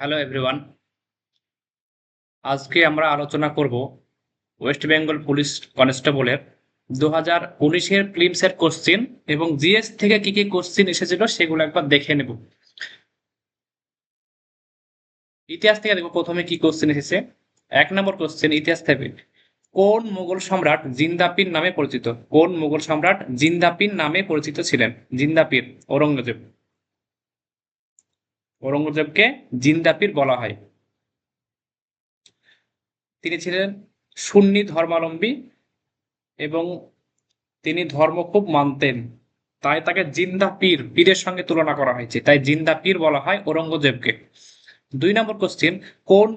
Hello everyone আজকে আমরা আলোচনা করব ওয়েস্ট বেঙ্গল পুলিশ কনস্টেবলের দু হাজার উনিশের প্রিলিমসের কোশ্চিন এবং জিএস থেকে কি কি কোশ্চিন এসেছিল সেগুলো একবার দেখে নেব। ইতিহাস থেকে দেখো প্রথমে কি কোশ্চিন এসেছে। এক নম্বর কোশ্চেন ইতিহাস থেকে। কোন মুঘল সম্রাট জিন্দাপির নামে পরিচিত? কোন মুঘল সম্রাট জিন্দাপির নামে পরিচিত ছিলেন? জিন্দাপির ঔরঙ্গজেব। ঔরঙ্গজেবকে জিন্দাপির বলা হয়। তিনি ছিলেন সুন্নি ধর্মাবলম্বী এবং তিনি ধর্ম খুব মানতেন। তাই তাকে জিন্দা পীর পীরের সঙ্গে তুলনা করা হয়েছে। তাই জিন্দা পীর বলা হয় ঔরঙ্গজেবকে। দুই নম্বর কোশ্চেন কোন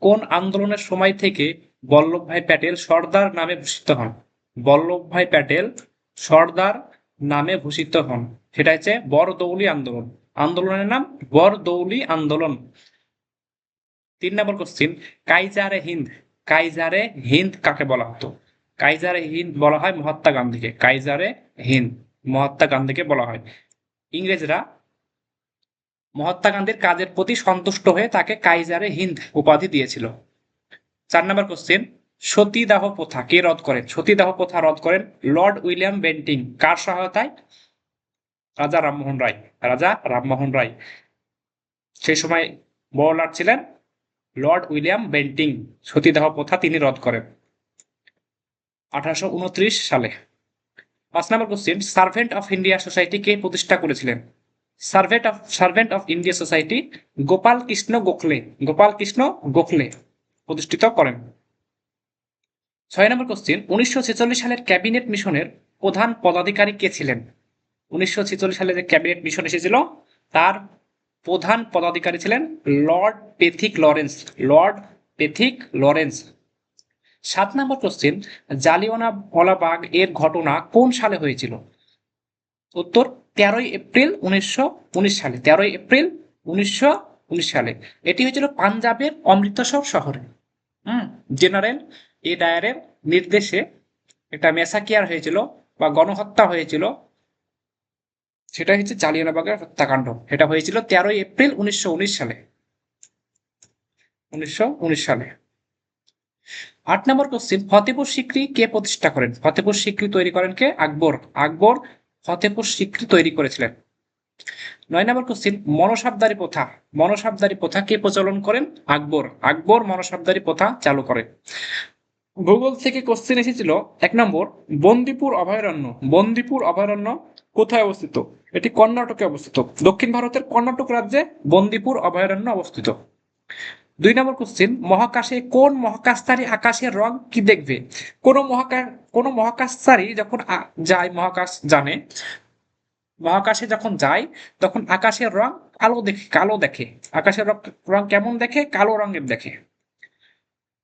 কোন আন্দোলনের সময় থেকে বল্লভভাই প্যাটেল সর্দার নামে ভূষিত হন? বল্লভভাই প্যাটেল সর্দার নামে ভূষিত হন। সেটা হচ্ছে বরদৌলি আন্দোলন। আন্দোলনের নাম বরদৌলি আন্দোলন। তিন নম্বর কোশ্চিন কাইজারে হিন্দ কাইজারে হিন্দ কাকে বলা হতো? কাইজারে হিন্দ বলা হয় মহাত্মা গান্ধীকে, কাইজারে হিন্দ, মহাত্মা গান্ধীকে বলা হয়। ইংরেজরা মহাত্মা গান্ধীর কাজের প্রতি সন্তুষ্ট হয়ে তাকে কাইজারে হিন্দ উপাধি দিয়েছিল। চার নম্বর কোশ্চেন সতীদাহ প্রথা কে রদ করেন? সতীদাহ প্রথা রদ করেন লর্ড উইলিয়াম বেন্টিং। কার সহায়তায়? রাজা রামমোহন রায়, রাজা রামমোহন রায়। সেই সময় বড় ছিলেন, লর্ড উইলিয়াম বেন্টিং, সতীদাহ প্রথা তিনি রদ করেন। আঠারোশো উনত্রিশ সালে পাঁচ নম্বর question, servant of India society কে প্রতিষ্ঠা করেছিলেন? Servant of servant of India society Gopal Krishna Gokhale, Gopal Krishna Gokhale প্রতিষ্ঠিত করেন। ছয় নম্বর কোশ্চেন, উনিশশো সালের ক্যাবিনেট মিশনের প্রধান পদাধিকারী কে ছিলেন? উনিশশো ছেচল্লিশ সালে যে ক্যাবিনেট মিশন এসেছিল, তার প্রধান পদাধিকারী ছিলেন Lord Pethick Lawrence, Lord Pethick Lawrence. সাত নম্বর কোশ্চেন জালিওয়ানা বাগ এর ঘটনা কোন সালে হয়েছিল? উত্তর, তেরোই এপ্রিল উনিশশো উনিশ সালে, তেরোই এপ্রিল উনিশশো উনিশ সালে। এটি হয়েছিল পাঞ্জাবের অমৃতসর শহরে। হুম, জেনারেল এ ডায়ারের নির্দেশে একটা মেসাকিয়ার হয়েছিল বা গণহত্যা হয়েছিল। সেটা হচ্ছে জালিয়ানবাগের হত্যাকাণ্ড। সেটা হয়েছিল তেরোই এপ্রিল উনিশশো উনিশ সালে। উনিশশো উনিশ সালে। আট নম্বর কোশ্চিন ফতেপুর সিক্রি কে প্রতিষ্ঠা করেন? ফতেপুর সিক্রি তৈরি করেন কে? আকবর। আকবর ফতেপুর সিক্রি তৈরি করেছিলেন। নয় নম্বর কোশ্চিন মনসাবদারি প্রথা। মনসাবদারি প্রথা কে প্রচলন করেন? আকবর। আকবর মনসাবদারি প্রথা চালু করেন। ভূগোল থেকে কোশ্চেন এসেছিল, এক নম্বর, বন্দিপুর অভয়ারণ্য। বন্দিপুর অভয়ারণ্য কোথায় অবস্থিত? এটি কর্ণাটকে অবস্থিত। দক্ষিণ ভারতের কর্ণাটক রাজ্যে বন্দিপুর, অভয়ারণ্য অবস্থিত। দুই নম্বর কোশ্চেন মহাকাশে কোন মহাকাশচারী আকাশের রং কি দেখবে? কোন মহাকাশ কোন মহাকাশচারী যখন যায়, মহাকাশ জানে, মহাকাশে যখন যায়, তখন আকাশের রং কালো দেখে কালো দেখে। আকাশের রং কেমন দেখে? কালো রঙের দেখে।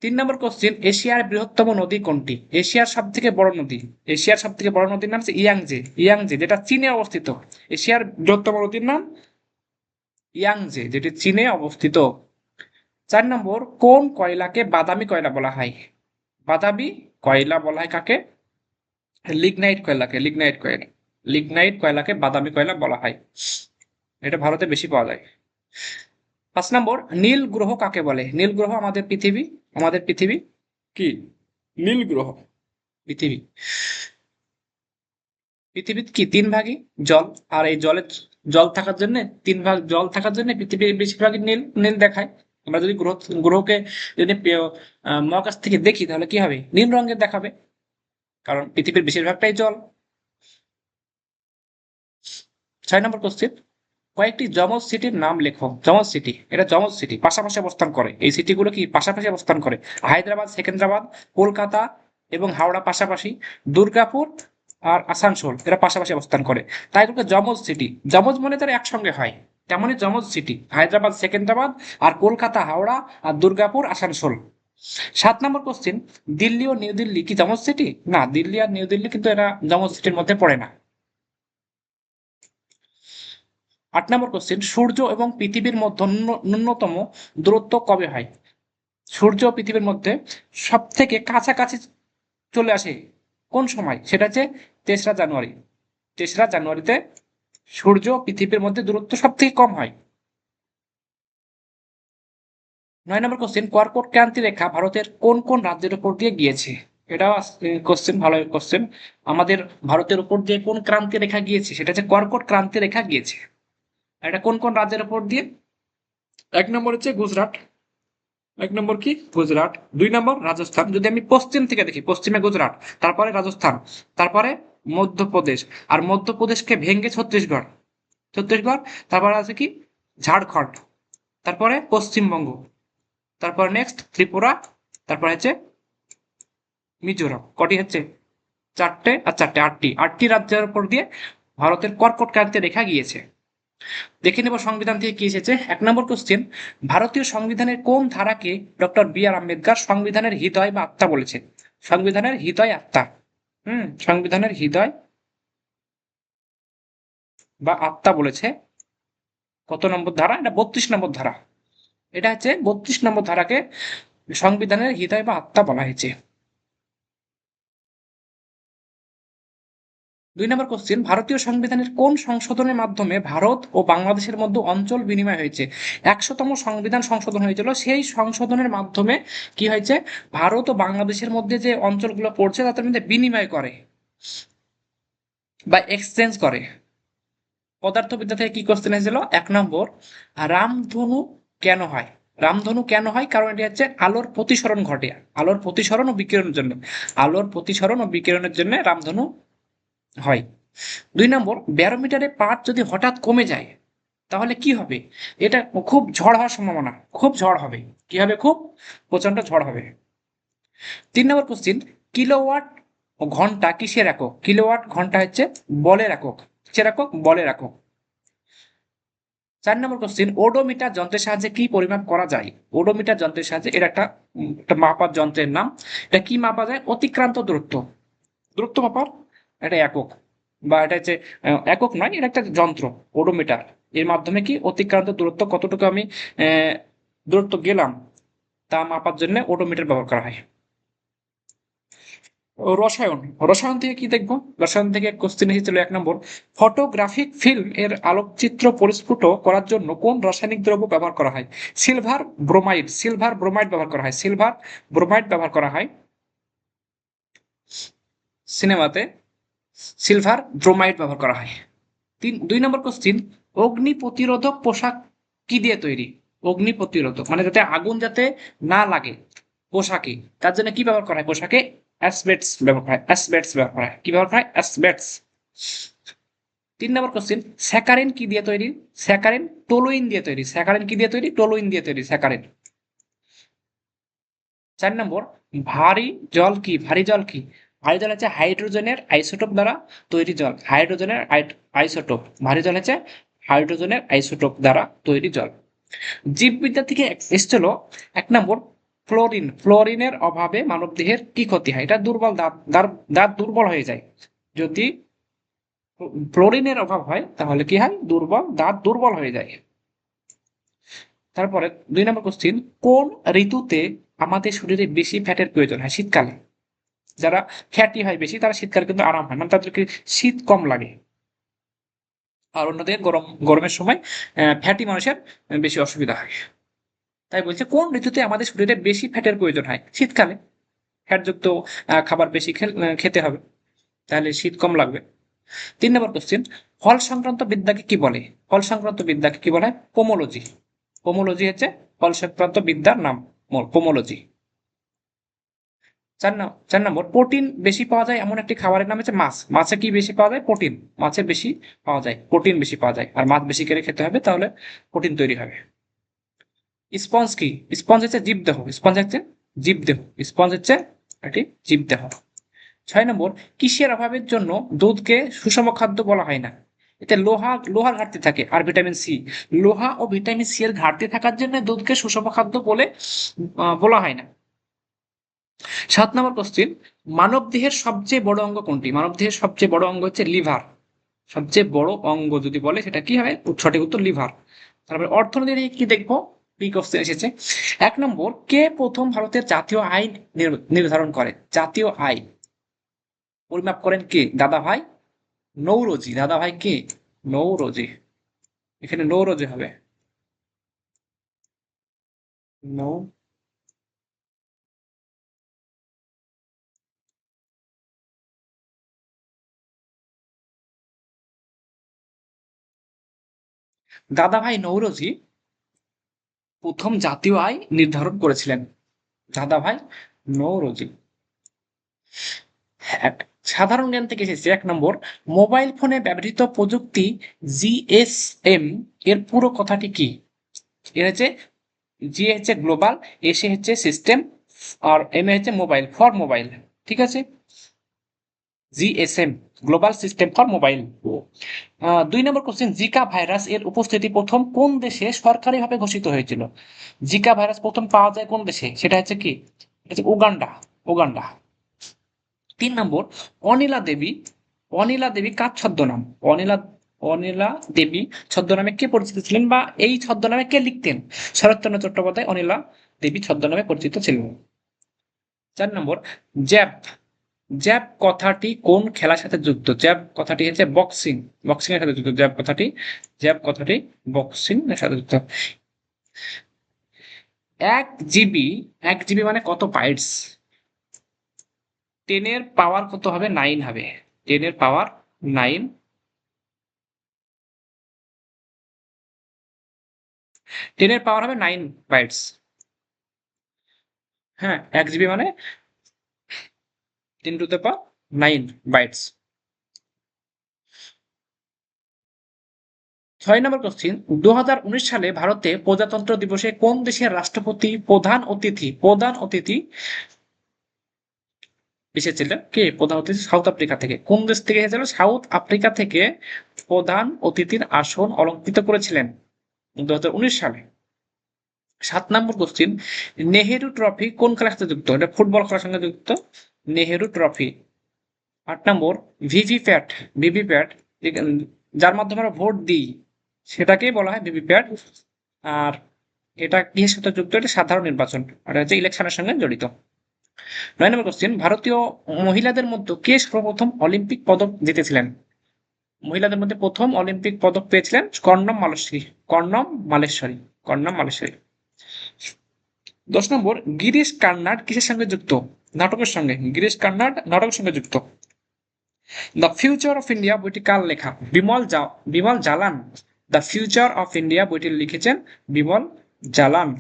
তিন নম্বর কোশ্চেন এশিয়ার বৃহত্তম নদী কোনটি? এশিয়ার সব থেকে বড় নদী। এশিয়ার সব থেকে বড় নদীর নাম হচ্ছে ইয়াংজে। ইয়াংজে, যেটা চীনে অবস্থিত। এশিয়ার বৃহত্তম নদীর নাম ইয়াংজে, যেটি চীনে অবস্থিত। চার নম্বর, কোন কয়লাকে বাদামি কয়লা বলা হয়? বাদামি কয়লা বলা হয় কাকে? লিগনাইট কয়লাকে, লিগনাইট কয়লা, লিগনাইট কয়লাকে বাদামি কয়লা বলা হয়। এটা ভারতে বেশি পাওয়া যায়। পাঁচ নম্বর নীল গ্রহ কাকে বলে? নীল গ্রহ আমাদের পৃথিবী আমাদের পৃথিবী কি? নীল গ্রহ। পৃথিবী। পৃথিবী কি তিন ভাগই? জল। আর এই জলের জল থাকার জন্য তিন ভাগ জল থাকার জন্য পৃথিবীর বেশিরভাগই নীল নীল দেখায়। আমরা যদি গ্রহ গ্রহকে যদি মহাকাশ থেকে দেখি তাহলে কি হবে? নীল রঙের দেখাবে। কারণ পৃথিবীর বেশিরভাগটাই জল। ছয় নম্বর কোশ্চেন কয়েকটি যমজ সিটির নাম লেখো। যমজ সিটি, এটা যমজ সিটি, পাশাপাশি অবস্থান করে। এই সিটিগুলো কি পাশাপাশি অবস্থান করে? হায়দ্রাবাদ, সেকেন্দ্রাবাদ, কলকাতা এবং হাওড়া পাশাপাশি, দুর্গাপুর আর আসানসোল, এরা পাশাপাশি অবস্থান করে। তাই এগুলো যমজ সিটি, যমজ মানে তারা একসঙ্গে হয়। তেমনই যমজ সিটি, হায়দ্রাবাদ, সেকেন্দ্রাবাদ আর কলকাতা, হাওড়া আর দুর্গাপুর, আসানসোল। সাত নম্বর কোশ্চিন দিল্লি ও নিউ দিল্লি কি যমজ সিটি? না, দিল্লি আর নিউ দিল্লি কিন্তু এরা যমজ সিটির মধ্যে পড়ে না। আট নম্বর কোশ্চেন সূর্য এবং পৃথিবীর মধ্যে ন্যূন- ন্যূনতম দূরত্ব কবে হয়? সূর্য পৃথিবীর মধ্যে সব থেকে কাছাকাছি চলে আসে কোন সময়? সেটা হচ্ছে তেসরা জানুয়ারি। তেসরা জানুয়ারিতে সূর্য পৃথিবীর মধ্যে দূরত্ব সব থেকে কম হয়। নয় নম্বর কোশ্চেন কর্কট ক্রান্তি রেখা ভারতের কোন কোন রাজ্যের উপর দিয়ে গিয়েছে? এটাও কোশ্চেন ভালো কোশ্চেন আমাদের ভারতের উপর দিয়ে কোন ক্রান্তি রেখা গিয়েছে? সেটা হচ্ছে কর্কট ক্রান্তি রেখা গিয়েছে। এটা কোন কোন রাজ্যের উপর দিয়ে? এক নম্বর হচ্ছে গুজরাট। এক নম্বর কি? গুজরাট। দুই নম্বর রাজস্থান। যদি আমি পশ্চিম থেকে দেখি পশ্চিমে গুজরাট তারপরে রাজস্থান তারপরে মধ্যপ্রদেশ আর মধ্যপ্রদেশকে ভেঙে ছত্তিশগড়। ছত্তিশগড় তারপরে আছে কি? ঝাড়খণ্ড তারপরে পশ্চিমবঙ্গ তারপর নেক্সট ত্রিপুরা তারপরে হচ্ছে মিজোরাম। কটি হচ্ছে? চারটে আর চারটে আটটি। আটটি রাজ্যের উপর দিয়ে ভারতের কর্কট ক্রান্তি রেখা গিয়েছে। দেখে নেব সংবিধান থেকে কি এসেছে। এক নম্বর কোশ্চেন ভারতীয় সংবিধানের কোন ধারাকে ডক্টর বি আর আম্বেদকর সংবিধানের হৃদয় বা আত্মা বলেছে? সংবিধানের হৃদয় আত্মা। হুম, সংবিধানের হৃদয় বা আত্মা বলেছে। কত নম্বর ধারা? এটা বত্রিশ নম্বর ধারা। এটা হচ্ছে বত্রিশ নম্বর ধারাকে সংবিধানের হৃদয় বা আত্মা বলা হয়েছে। দুই নম্বর কোশ্চেন ভারতীয় সংবিধানের কোন সংশোধনের মাধ্যমে ভারত ও বাংলাদেশের মধ্যে অঞ্চল বিনিময় হয়েছে? একশোতম সংবিধান সংশোধন হয়েছিল, সেই সংশোধনের মাধ্যমে কি হয়েছে? ভারত ও বাংলাদেশের মধ্যে যে অঞ্চলগুলো পড়ছে, তাদের মধ্যে বিনিময় করে বা এক্সচেঞ্জ করে। পদার্থবিদ্যা থেকে কি কোশ্চেন হয়েছিল এক নম্বর, রামধনু কেন হয়? রামধনু কেন হয়? কারণ এটি হচ্ছে আলোর প্রতিসরণ ঘটে। আলোর প্রতিসরণ ও বিকিরণের জন্য। আলোর প্রতিসরণ ও বিকিরণের জন্য রামধনু হয়। দুই নম্বর, ব্যারোমিটারে পাঠ যদি হঠাৎ কমে যায়, তাহলে কি হবে? এটা খুব ঝড় হওয়ার সম্ভাবনা, খুব ঝড় হবে। কি হবে খুব? প্রচণ্ড ঝড় হবে। তিন নম্বর কোশ্চিন কিলোওয়াট ঘণ্টা কিসের একক? কিলোওয়াট ঘণ্টা হচ্ছে বলের একক। কিসের একক? বলের একক। চার নম্বর কোশ্চিন ওডোমিটার যন্ত্রের সাহায্যে কি পরিমাপ করা যায়? ওডোমিটার যন্ত্রের সাহায্যে এটা একটা একটা মাপার যন্ত্রের নাম। এটা কি মাপা যায়? অতিক্রান্ত দূরত্ব। দূরত্ব মাপার এটা একক। বা এটা হচ্ছে একক নয়, এটা একটা যন্ত্র ওডোমিটার এর মাধ্যমে কি অতিক্রান্ত দূরত্ব কতটুকু আমি দূরত্ব গেলাম, তা মাপার জন্য ওডোমিটার ব্যবহার করা হয়। রসায়ন রসায়ন থেকে কি দেখব? রসায়ন থেকে কোশ্চেন এসেছিল এক নম্বর ফটোগ্রাফিক ফিল্ম এর আলোকচিত্র পরিস্ফুট করার জন্য কোন রাসায়নিক দ্রব্য ব্যবহার করা হয়? সিলভার ব্রোমাইড সিলভার ব্রোমাইড ব্যবহার করা হয়। সিলভার ব্রোমাইড ব্যবহার করা হয়। সিনেমাতে সিলভার ব্রোমাইড ব্যবহার করা হয়। তিন, দুই নম্বর কোশ্চিন অগ্নি প্রতিরোধক পোশাক কি দিয়ে তৈরি? অগ্নি প্রতিরোধক মানে যাতে আগুন যাতে না লাগে পোশাকে, তার জন্য কি ব্যবহার করা হয়? পোশাকে অ্যাসবেটস ব্যবহার করা হয় অ্যাসবেটস ব্যবহার করা হয়। কি ব্যবহার করা হয়? অ্যাসবেটস তিন নম্বর কোশ্চিন স্যাকারিন কি দিয়ে তৈরি? স্যাকারিন টোলোইন দিয়ে তৈরি। স্যাকারিন কি দিয়ে তৈরি? টোলোইন দিয়ে তৈরি স্যাকারিন চার নম্বর, ভারী জল কি? ভারী জল কি? ভারী জল হচ্ছে হাইড্রোজেনের আইসোটোপ দ্বারা তৈরি জল। হাইড্রোজেনের আইসোটোপ। ভারী জল হচ্ছে হাইড্রোজেনের আইসোটোপ দ্বারা তৈরি জল। জীববিদ্যা থেকে এসেছিল এক নম্বর, ফ্লোরিন। ফ্লোরিনের অভাবে মানবদেহের কি ক্ষতি হয়? এটা দুর্বল দাঁত, দাঁত- দাঁত দুর্বল হয়ে যায়। যদি ফ্লোরিনের অভাব হয়, তাহলে কি হয়? দুর্বল, দাঁত দুর্বল হয়ে যায়। তারপরে দুই নম্বর কোশ্চিন কোন ঋতুতে আমাদের শরীরে বেশি ফ্যাটের প্রয়োজন হয়? শীতকালে। যারা ফ্যাটি হয় বেশি, তারা শীতকালে কিন্তু আরাম হয়। মানে তাদেরকে শীত কম লাগে। আর অন্যদের গরম, গরমের সময় ফ্যাটি মানুষের বেশি অসুবিধা হয়। তাই বলছে, কোন ঋতুতে আমাদের শরীরে বেশি ফ্যাটের প্রয়োজন হয়? শীতকালে। ফ্যাটযুক্ত খাবার বেশি খেতে হবে। তাহলে শীত কম লাগবে। তিন নম্বর কোশ্চেন ফল সংক্রান্ত বিদ্যাকে কি বলে? ফল সংক্রান্ত বিদ্যাকে কি বলে? পোমোলজি পোমোলজি হচ্ছে ফল সংক্রান্ত বিদ্যার নাম। পোমোলজি চার চার নম্বর প্রোটিন বেশি পাওয়া যায় এমন একটি খাবারের নাম হচ্ছে মাছ। মাছে কি বেশি পাওয়া যায়? প্রোটিন। মাছে বেশি পাওয়া যায়, প্রোটিন বেশি পাওয়া যায়। আর মাছ বেশি করে খেতে হবে, তাহলে প্রোটিন তৈরি হবে। স্পঞ্জ কি? স্পঞ্জ হচ্ছে জীবদেহ স্পঞ্জ হচ্ছে জীবদেহ স্পঞ্জ হচ্ছে একটি জীবদেহ ছয় নম্বর, কিসের অভাবের জন্য দুধকে সুষম খাদ্য বলা হয় না? এতে লোহা, লোহার ঘাটতি থাকে আর ভিটামিন সি। লোহা ও ভিটামিন সি এর ঘাটতি থাকার জন্য দুধকে সুষম খাদ্য বলে বলা হয় না। সাত নম্বর কোশ্চিন মানব দেহের সবচেয়ে বড় অঙ্গ কোনটি? মানব দেহের সবচেয়ে বড় অঙ্গ হচ্ছে লিভার। সবচেয়ে বড় অঙ্গ যদি বলে, সেটা কি হবে? সঠিক উত্তর লিভার। তারপরে অর্থনীতি থেকে কি দেখব? এসেছে? এক নম্বর, কে প্রথম ভারতের জাতীয় আইন নির- নির্ধারণ করে? জাতীয় আইন। পরিমাপ করেন কে? দাদা ভাই? নৌরজি। দাদা ভাই কে? নৌরজি। এখানে নৌরজি হবে। নো দাদাভাই নৌরোজি প্রথম জাতীয় আয় নির্ধারণ করেছিলেন। দাদাভাই নৌরোজি। এক সাধারণ জ্ঞান থেকে এসেছে। এক নম্বর, মোবাইল ফোনে ব্যবহৃত প্রযুক্তি জিএসএম এর পুরো কথাটি কি? এর হচ্ছে, জি হচ্ছে গ্লোবাল এসে হচ্ছে সিস্টেম, আর এম হচ্ছে মোবাইল, ফর মোবাইল। ঠিক আছে? GSM global system for mobile দুই নম্বর কোশ্চেন জিকা ভাইরাস এর উপস্থিতি প্রথম কোন দেশে সরকারিভাবে ঘোষিত হয়েছিল? জিকা ভাইরাস প্রথম পাওয়া যায় কোন দেশে? সেটা হচ্ছে কি? Uganda Uganda. তিন নম্বর, অনিলা দেবী অনিলা দেবী কার ছদ্মনাম? অনিলা অনিলা দেবী ছদ্মনামে কে পরিচিত ছিলেন বা এই ছদ্মনামে কে লিখতেন? শরৎচন্দ্র চট্টোপাধ্যায় অনিলা দেবী ছদ্মনামে পরিচিত ছিলেন। চার নম্বর জ্যাব জ্যাব কথাটি কোন খেলার সাথে যুক্ত? জ্যাব কথাটি হচ্ছে বক্সিং। বক্সিং এর সাথে যুক্ত। জ্যাব কথাটি জ্যাব কথাটি বক্সিং এর সাথে যুক্ত। এক জিবি এক জিবি মানে কত বাইটস? টেনের পাওয়ার কত হবে? নাইন হবে। টেনের পাওয়ার নাইন টেনের পাওয়ার হবে নাইন বাইটস হ্যাঁ এক জিবি মানে ten to the power nine bytes ছয় নম্বর কোশ্চিন দু সালে ভারতে প্রজাতন্ত্র দিবসে কোন দেশের রাষ্ট্রপতি প্রধান অতিথি প্রধান অতিথি এসেছিলেন কে? প্রধান অতিথি সাউথ আফ্রিকা থেকে। কোন দেশ থেকে এসেছিল? সাউথ আফ্রিকা থেকে প্রধান অতিথির আসন অলঙ্কৃত করেছিলেন দু হাজার উনিশ সালে। সাত নম্বর কোশ্চিন নেহেরু ট্রফি কোন খেলার সাথে যুক্ত? এটা ফুটবল খেলার সঙ্গে যুক্ত? নেহেরু ট্রফি। আট নম্বর ভিভিপ্যাট ভিভিপ্যাট যার মাধ্যমে আমরা ভোট দিই, সেটাকেই বলা হয় ভিভিপ্যাট আর এটা কিসের সাথে যুক্ত? এটা সাধারণ নির্বাচন, আর হচ্ছে ইলেকশনের সঙ্গে জড়িত। নয় নম্বর কোশ্চেন ভারতীয় মহিলাদের মধ্যে কে সর্বপ্রথম অলিম্পিক পদক জিতেছিলেন? মহিলাদের মধ্যে প্রথম অলিম্পিক পদক পেয়েছিলেন কর্ণম মালেশ্বরী কর্ণম মালেশ্বরী কর্ণম মালেশ্বরী। দশ নম্বর, গিরিশ কার্নাড কিসের সঙ্গে যুক্ত? নাটকের সঙ্গে, গিরিশ কার্নাড নাটকের সঙ্গে যুক্ত। দ্য ফিউচার অফ ইন্ডিয়া বইটি কার লেখা? Bimal Bimal Jalan. The future of India বইটি লিখেছেন বিমল জালান।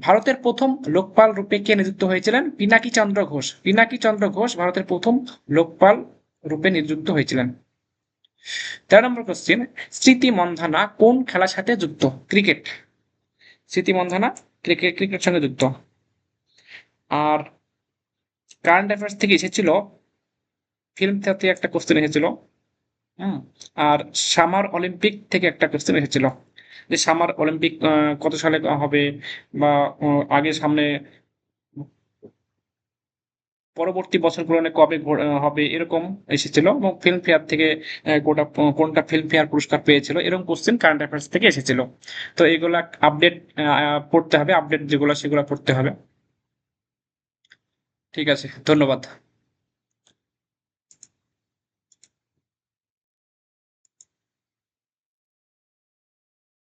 ভারতের প্রথম লোকপাল রূপে কে নিযুক্ত হয়েছিলেন? পিনাকি চন্দ্র ঘোষ। পিনাকি চন্দ্র ঘোষ ভারতের প্রথম লোকপাল রূপে নিযুক্ত হয়েছিলেন। তেরো নম্বর কোশ্চেন স্মৃতি মন্ধানা কোন খেলার সাথে যুক্ত? ক্রিকেট। স্মৃতি মন্ধানা ক্রিকেট ক্রিকেট সঙ্গে যুক্ত। আর কারেন্ট অ্যাফেয়ার্স থেকে এসেছিল ফিল্ম থেকে একটা কোশ্চেন এসেছিল, হুম, আর সামার অলিম্পিক থেকে একটা কোশ্চেন এসেছিল, যে সামার অলিম্পিক কত সালে হবে বা আগে সামনে পরবর্তী বছরগুলো কবে হবে এরকম এসেছিল এবং ফিল্ম ফেয়ার থেকে কোটা কোনটা ফিল্ম ফেয়ার পুরস্কার পেয়েছিল এরকম কোশ্চেন কারেন্ট অ্যাফেয়ার্স থেকে এসেছিল। তো এগুলা আপডেট পড়তে হবে আপডেট যেগুলো সেগুলো পড়তে হবে। ঠিক আছে ধন্যবাদ।